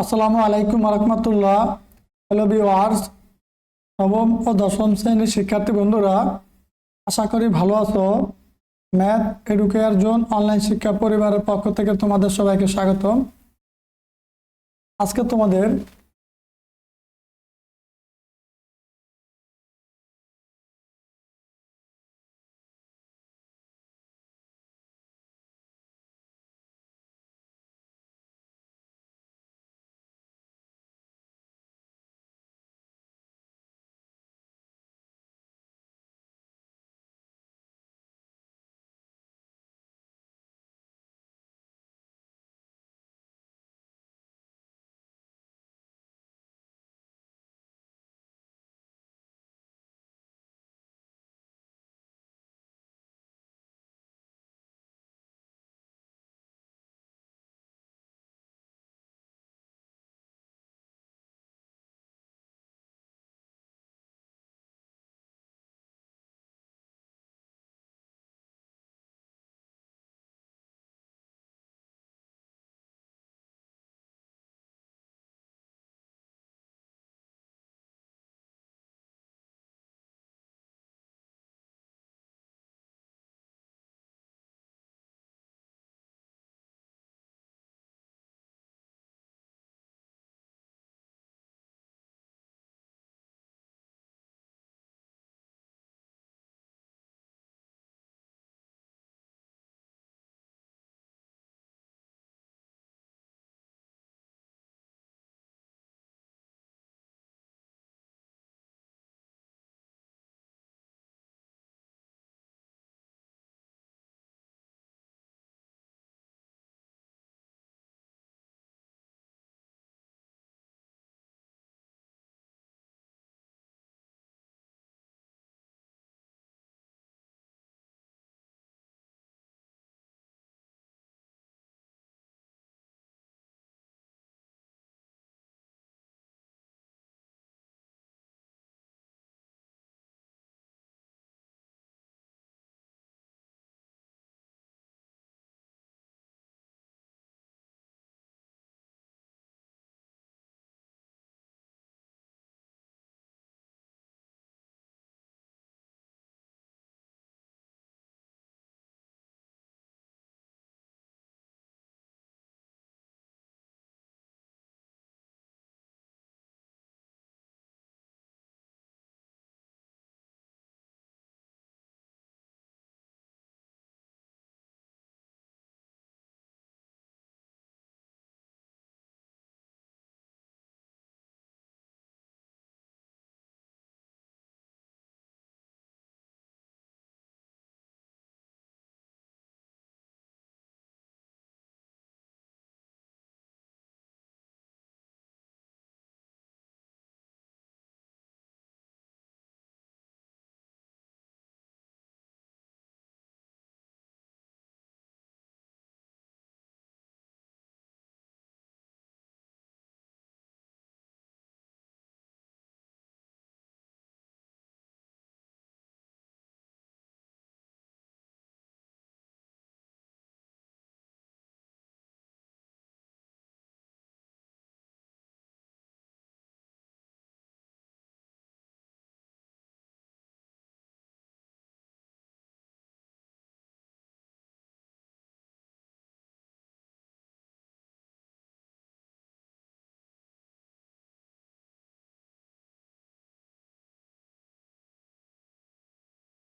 আসসালামু আলাইকুম আরহামতুল্লাহ hello viewers নবম ও দশম শ্রেণির শিক্ষার্থী বন্ধুরা, আশা করি ভালো আছো। ম্যাথ এডুকেয়ার জোন অনলাইন শিক্ষা পরিবারের পক্ষ থেকে তোমাদের সবাইকে স্বাগত আজকে তোমাদের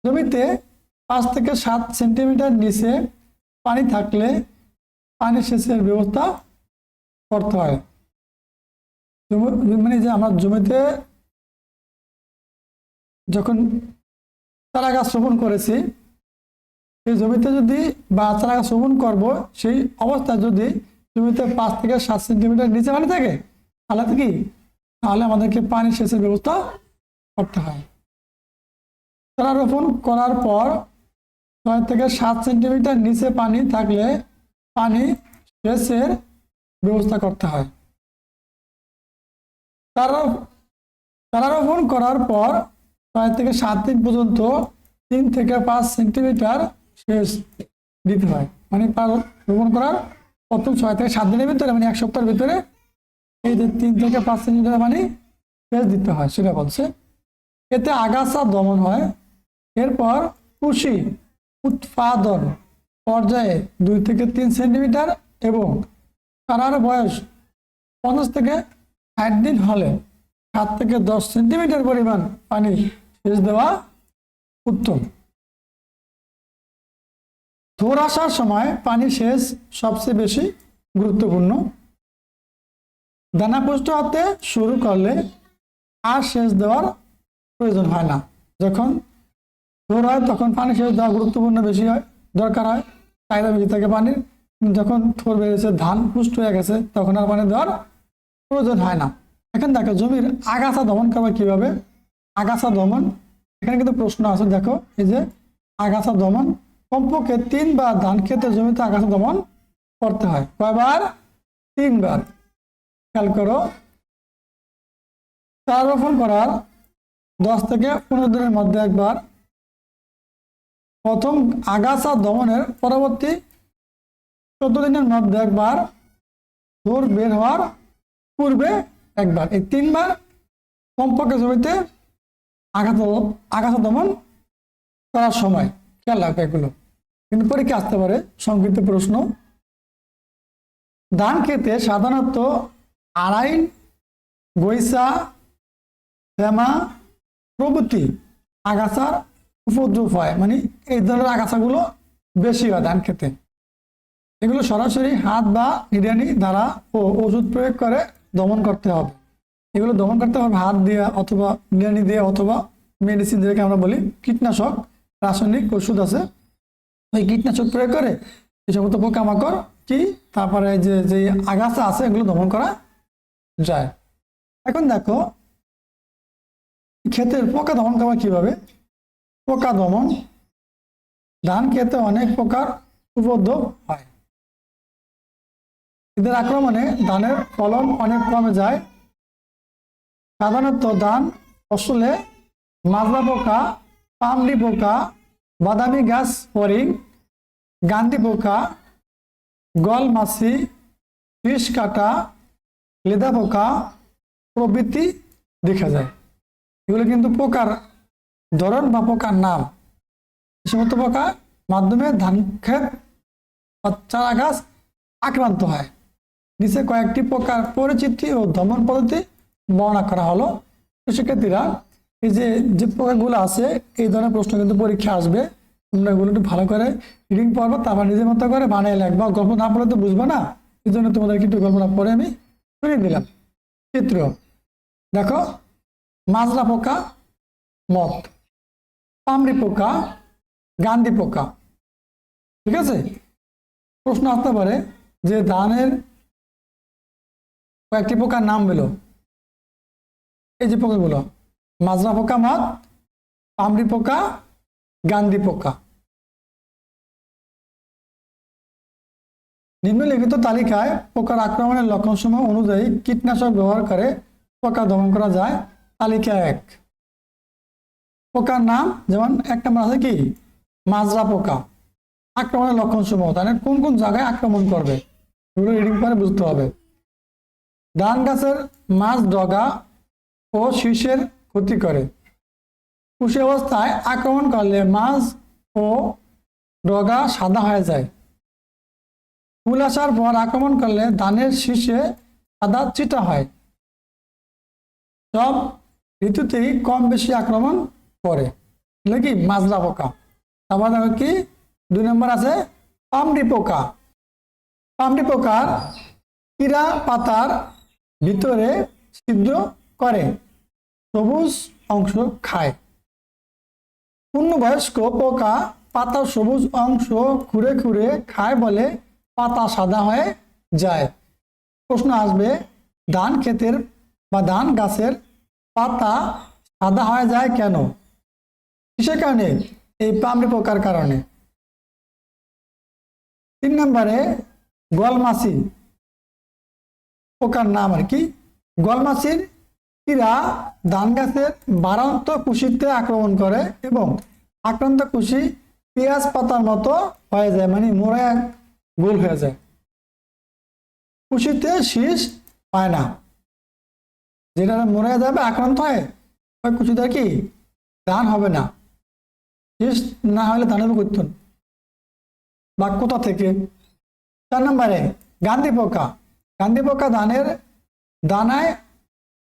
জমিতে পাঁচ থেকে সাত সেন্টিমিটার নিচে পানি থাকলে পানি সেচের ব্যবস্থা করতে হয়। মানে যে আমরা জমিতে যখন চারা গাছ রোপণ করেছি, সেই জমিতে যদি বা চারা গাছ রোপণ করব, সেই অবস্থায় যদি জমিতে পাঁচ থেকে সাত সেন্টিমিটার নিচে পানি থাকে, তাহলে কি? তাহলে আমাদেরকে পানি সেচের ব্যবস্থা করতে হয়। চারা রোপণ করার পর ছয় থেকে সাত সেন্টিমিটার নিচে পানি থাকলে পানি সেচের ব্যবস্থা করতে হয়। চারা চারা রোপণ করার পর ছয় থেকে সাত দিন পর্যন্ত তিন থেকে পাঁচ সেন্টিমিটার সেচ দিতে হয়। মানে রোপণ করার প্রথম ছয় থেকে সাত দিনের ভিতরে মানে এক সপ্তাহের ভিতরে এই যে তিন থেকে পাঁচ সেন্টিমিটার পানি সেচ দিতে হয়, সেটা বলছে। এতে আগাছা দমন হয় এরপর কুশি উৎপাদন পর্যায়ে দুই থেকে তিন সেন্টিমিটার এবং চারার বয়স পঞ্চাশ থেকে ষাট দিন হলে সাত থেকে দশ সেন্টিমিটার পরিমাণ পানি সেচ দেওয়া উত্তম। থোর আসার সময় পানি সেচ সবচেয়ে বেশি গুরুত্বপূর্ণ। দানা পুষ্ট হতে শুরু করলে আর সেচ দেওয়ার প্রয়োজন হয় না। যখন থোর হয় তখন পানি সেচ দেওয়া গুরুত্বপূর্ণ বেশি হয়, দরকার হয়, চাহিদা বেশি থাকে পানির। যখন থোর বেড়েছে ধান পুষ্ট হয়ে গেছে, তখন আর পানি দেওয়ার প্রয়োজন হয় না। এখন দেখো, জমির আগাছা দমন করবে কীভাবে? আগাছা দমন, এখানে কিন্তু প্রশ্ন আছে, দেখো, এই যে আগাছা দমন, কমপক্ষে তিনবার ধান খেতে জমিতে আগাছা দমন করতে হয়। কয়বার? তিনবার। খেয়াল করো, চারা রোপণ করার দশ থেকে পনেরো দিনের মধ্যে একবার প্রথম আগাছা দমনের পরবর্তী চোদ্দ দিনের মধ্যে একবার দৌড় বের হওয়ার পূর্বে একবার। এই তিনবার কমপক্ষে জমিতে আঘাত আগাছা দমন করার সময়। খেয়াল রাখবে এগুলো। কিন্তু পরীক্ষা আসতে পারে। সংক্ষিপ্ত প্রশ্ন। ধান খেতে সাধারণত আড়াইন গৈসা শ্যামা প্রভৃতি আগাছার উপদ্রব হয়। মানে এই ধরনের আগাছাগুলো বেশি হয় ধান খেতে। এগুলো সরাসরি হাত বা নিড়ানি দ্বারা ও ওষুধ প্রয়োগ করে দমন করতে হবে। এগুলো দমন করতে হবে হাত দিয়ে অথবা নিড়ানি দিয়ে অথবা মেডিসিন যেটাকে আমরা বলি কীটনাশক, রাসায়নিক ওষুধ আছে। ওই কীটনাশক প্রয়োগ করে এই সমস্ত পোকামাকড় কি তারপরে যে যে আগাছা আছে এগুলো দমন করা যায়। এখন দেখো, ক্ষেতের পোকা দমন করা কীভাবে? পোকা দমন। ধান খেতে অনেক প্রকার উপদ্রব হয়। এদের আক্রমণে ধানের ফলন অনেক কমে যায়। সাধারণত ধান ফসলে মাজরা পোকা, পামলি পোকা, বাদামি গাছ ফরিং গান্ধী পোকা গল মাছি কাটা, লেদা পোকা প্রভৃতি দেখা যায়। এগুলো কিন্তু পোকার ধরন বা পোকার নাম। সমস্ত পোকা মাধ্যমে ধান ক্ষেত বা চারা গাছ আক্রান্ত হয়। নিচে কয়েকটি প্রকার পরিচিতি ও দমন পদ্ধতি বর্ণনা করা হলো। শিক্ষার্থীরা এই যে যে প্রকারগুলো আছে, এই ধরনের প্রশ্ন কিন্তু পরীক্ষা আসবে। তোমরা এগুলো একটু ভালো করে রিডিং পড়ব, তারপর নিজের মতো করে বানিয়ে লাগবা গল্প না পড়লে তো বুঝবে না। এই জন্য তোমাদেরকে একটু গল্পটা পড়ে আমি শুনিয়ে দিলাম। চিত্র। দেখো, মাজরা পোকা মত পামড়ি পোকা, গান্ধী পোকা। ঠিক আছে? প্রশ্ন আসতে পারে যে ধানের কয়েকটি পোকার নাম বেলো। এই যে পোকাগুলো, মাজরা পোকা মত পামড়ি পোকা, গান্ধী পোকা। নিম্নলিখিত তালিকায় পোকার আক্রমণের লক্ষণসমূহ অনুযায়ী কীটনাশক ব্যবহার করে পোকা দমন করা যায়। তালিকা এক। পোকার নাম? যেমন এক নম্বর আছে কি? মাজরা পোকা। আক্রমণের লক্ষণসমূহ। তাহলে কোন কোন জায়গায় আক্রমণ করবে? এগুলো রিডিং করে বুঝতে হবে। ধান গাছের মাছ ডগা ও শীষের ক্ষতি করে। কুশি অবস্থায় আক্রমণ করলে মাছ ও ডগা সাদা হয়ে যায়। ফুল আসার পর আক্রমণ করলে ধানের শীষে সাদা চিটা হয়। সব ঋতুতেই কম বেশি আক্রমণ করে এগুলো কি মাজরা পোকা। তারপর দেখো কি? দুই নম্বর আছে পামডি পোকা। পামডি পোকার কিরা পাতার ভিতরে ছিদ্র করে? সবুজ অংশ খায়। পূর্ণবয়স্ক পোকা পাতা সবুজ অংশ খুঁড়ে খুঁড়ে খায় বলে পাতা সাদা হয়ে যায়। প্রশ্ন আসবে, ধান ক্ষেতের বা ধান গাছের পাতা সাদা হয়ে যায় কেন? কিসের কারণে? এই পামড়ি পোকার কারণে। তিন নম্বরে, গলমাছি। পোকার নাম আর কি? গলমাছির এরা ধান গাছের বারান্ত কুশিতে আক্রমণ করে এবং আক্রান্ত কুশি পেঁয়াজ পাতার মতো হয়ে যায় মানে মোড়ে গোল হয়ে যায়। কুশিতে শীষ পায় না। যেটা মরে যাবে, আক্রান্ত হয় কচুদার কি ধান হবে না। শেষ না হলে ধানের করত বা কোথা থেকে। চার নম্বরে, গান্ধী পোকা। গান্ধী পোকা ধানের দানায়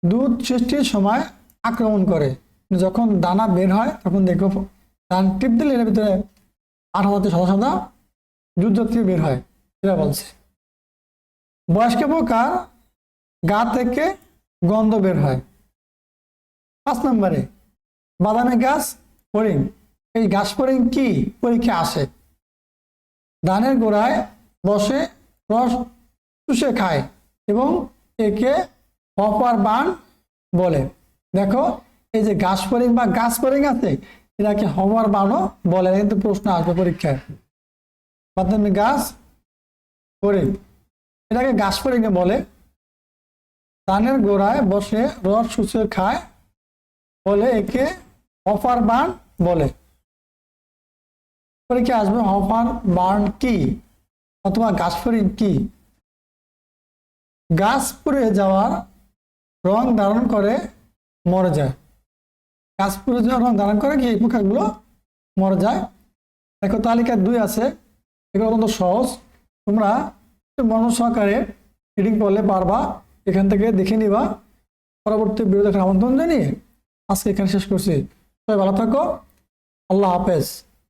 দুধ সৃষ্টির সময় আক্রমণ করে। যখন দানা বের হয়, তখন দেখো ধান টিপ দিলে এর ভিতরে আঠারো থেকে সাদা সাদা দুধ জাতীয় বের হয় এটা বলছে। বয়স্ক পোকার গা থেকে গন্ধ বের হয়। পাঁচ নম্বরে, বাদামি গাছ ফড়িং এই গাছ ফড়িং কি? পরীক্ষা আসে। ধানের গোড়ায় বসে রস চুষে খায় এবং একে অপার বান বলে। দেখো, এই যে গাছ ফড়িং বা গাছ ফড়িং আছে, এটাকে হওয়ার বানও বলে। কিন্তু প্রশ্ন আসবে পরীক্ষায়। বাদামি গাছ ফড়িং এটাকে গাছ ফড়িংয়ে বলে। ধানের গোড়ায় বসে রস শুষে খায় বলে একে অফার বার্ন বলে। পরীক্ষা আসবে? অফার বার্ন কি? অথবা গাছ ফড়িং কি? গাছ পুড়ে যাওয়ার রং ধারণ করে মরে যায়। গাছ পুড়ে যাওয়ার রং ধারণ করে কি? এই পোকাগুলো মরে যায়। দেখো, তালিকা দুই আছে। এগুলো অত্যন্ত সহজ। তোমরা মনোযোগ সহকারে রিডিং করলে পারবা। এখান থেকে দেখে নিবা। পরবর্তী ভিডিও দেখার আমন্ত্রণ জানিয়ে আজকে এখানে শেষ করছি। সবাই ভালো থাকো। আল্লাহ হাফেজ।